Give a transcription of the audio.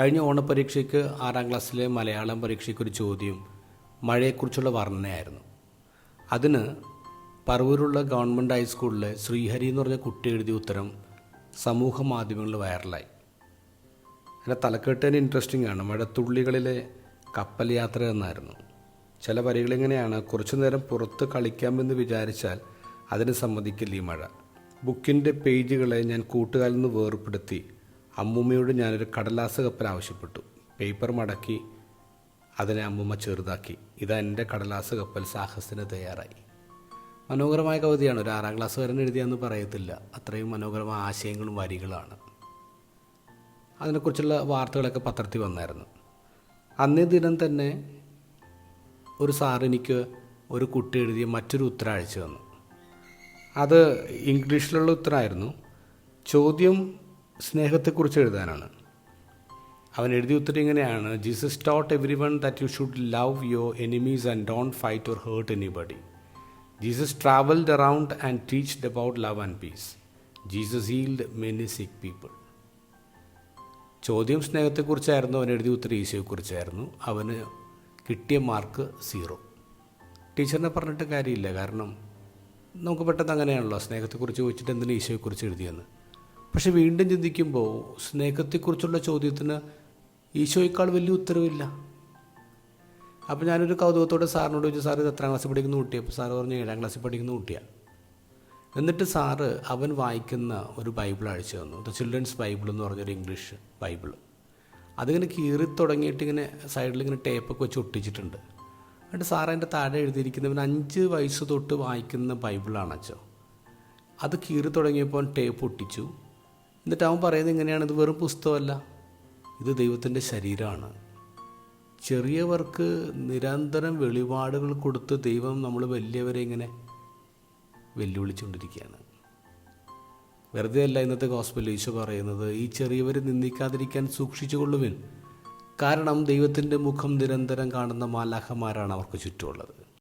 കഴിഞ്ഞ ഓണപരീക്ഷയ്ക്ക് ആറാം ക്ലാസ്സിലെ മലയാളം പരീക്ഷയ്ക്കൊരു ചോദ്യം മഴയെക്കുറിച്ചുള്ള വർണനയായിരുന്നു. അതിന് പറവൂരുള്ള ഗവൺമെന്റ് ഹൈസ്കൂളിലെ ശ്രീഹരി എന്ന് പറഞ്ഞ കുട്ടി എഴുതിയ ഉത്തരം സമൂഹ മാധ്യമങ്ങളിൽ വൈറലായി. എന്റെ തലക്കെട്ട് തന്നെ ഇൻട്രസ്റ്റിംഗ് ആണ്. മഴത്തുള്ളികളിലെ കപ്പൽ യാത്ര എന്നായിരുന്നു. ചില വരികളിങ്ങനെയാണ് കുറച്ചു നേരം പുറത്ത് കളിക്കാമെന്ന് വിചാരിച്ചാൽ അതിന് സമ്മതിക്കില്ല ഈ മഴ. ബുക്കിന്റെ പേജുകളെ ഞാൻ കൂട്ടുകാരിൽ നിന്ന് വേർപ്പെടുത്തി അമ്മൂമ്മയോട് ഞാനൊരു കടലാസ് കപ്പൽ ആവശ്യപ്പെട്ടു. പേപ്പർ മടക്കി അതിനെ അമ്മൂമ്മ ചെറുതാക്കി. ഇതാ എന്റെ കടലാസ് കപ്പൽ സാഹസത്തിന് തയ്യാറായി. മനോഹരമായ കവിതയാണ്. ഒരു ആറാം ക്ലാസ്സുകാരൻ എഴുതിയെന്ന് പറയത്തില്ല. അത്രയും മനോഹരമായ ആശയങ്ങളും വരികളാണ്. അതിനെക്കുറിച്ചുള്ള വാർത്തകളൊക്കെ പത്രത്തിൽ വന്നായിരുന്നു. അന്നേ ദിനം തന്നെ ഒരു സാർ എനിക്ക് ഒരു കുട്ടി എഴുതിയ മറ്റൊരു ഉത്തരം അയച്ചു തന്നു. അത് ഇംഗ്ലീഷിലുള്ള ഉത്തരമായിരുന്നു ചോദ്യം സ്നേഹത്തെക്കുറിച്ച് എഴുതാനാണ്. അവൻ എഴുതി ഉത്തരം ഇങ്ങനെയാണ് Jesus taught every one that you should love your enemies and don't fight or hurt anybody Jesus travelled around and teached about love and peace Jesus healed many sick people ചോദ്യം സ്നേഹത്തെക്കുറിച്ചായിരുന്നു അവൻ എഴുതി ഉത്തരം ഈശോയെക്കുറിച്ചായിരുന്നു. അവന് കിട്ടിയ മാർക്ക് സീറോ. ടീച്ചറിനെ പറഞ്ഞിട്ട് കാര്യമില്ല കാരണം നമുക്ക് പെട്ടെന്ന് അങ്ങനെയാണല്ലോ. സ്നേഹത്തെക്കുറിച്ച് ചോദിച്ചിട്ട് എന്തിനാണ് ഈശോയെക്കുറിച്ച് എഴുതിയെന്ന്? പക്ഷെ വീണ്ടും ചിന്തിക്കുമ്പോൾ സ്നേഹത്തെക്കുറിച്ചുള്ള ചോദ്യത്തിന് ഈശോയേക്കാൾ വലിയ ഉത്തരവില്ല. അപ്പോൾ ഞാനൊരു കൗതുകത്തോടെ സാറിനോട് ചോദിച്ചു സാർ ഇത് എത്രാം ക്ലാസ്സിൽ പഠിക്കുന്ന കുട്ടിയാണ് അപ്പോൾ സാറ് പറഞ്ഞു ഏഴാം ക്ലാസ്സിൽ പഠിക്കുന്ന കുട്ടിയാണ് എന്നിട്ട് സാറ് അവൻ വായിക്കുന്ന ഒരു ബൈബിൾ അഴിച്ചു തന്നു. ദ ചിൽഡ്രൻസ് ബൈബിൾ എന്ന് പറഞ്ഞൊരു ഇംഗ്ലീഷ് ബൈബിൾ. അതിങ്ങനെ കീറി തുടങ്ങിയിട്ട് ഇങ്ങനെ സൈഡിൽ ഇങ്ങനെ ടേപ്പൊക്കെ വെച്ച് ഒട്ടിച്ചിട്ടുണ്ട്. എന്നിട്ട് സാർ അതിന്റെ താഴെ എഴുതിയിരിക്കുന്നവൻ അഞ്ച് വയസ്സ് തൊട്ട് വായിക്കുന്ന ബൈബിളാണ് അച്ഛോ അത് കീറി തുടങ്ങിയപ്പോൾ ടേപ്പ് ഒട്ടിച്ചു. എന്നിട്ട് അവൻ പറയുന്നത് ഇങ്ങനെയാണ് ഇത് വെറും പുസ്തകമല്ല ഇത് ദൈവത്തിന്റെ ശരീരമാണ്. ചെറിയവർക്ക് നിരന്തരം വെളിപാടുകൾ കൊടുത്ത് ദൈവം നമ്മൾ വലിയവരെ ഇങ്ങനെ വെല്ലുവിളിച്ചുകൊണ്ടിരിക്കുകയാണ്. വെറുതെ അല്ല ഇന്നത്തെ ഗോസ്പൽ ഈശോ പറയുന്നത് ഈ ചെറിയവർ നിന്ദിക്കാതിരിക്കാൻ സൂക്ഷിച്ചുകൊള്ളുവിൻ. കാരണം ദൈവത്തിന്റെ മുഖം നിരന്തരം കാണുന്ന മാലാഖമാരാണ് അവർക്ക് ചുറ്റുമുള്ളത്.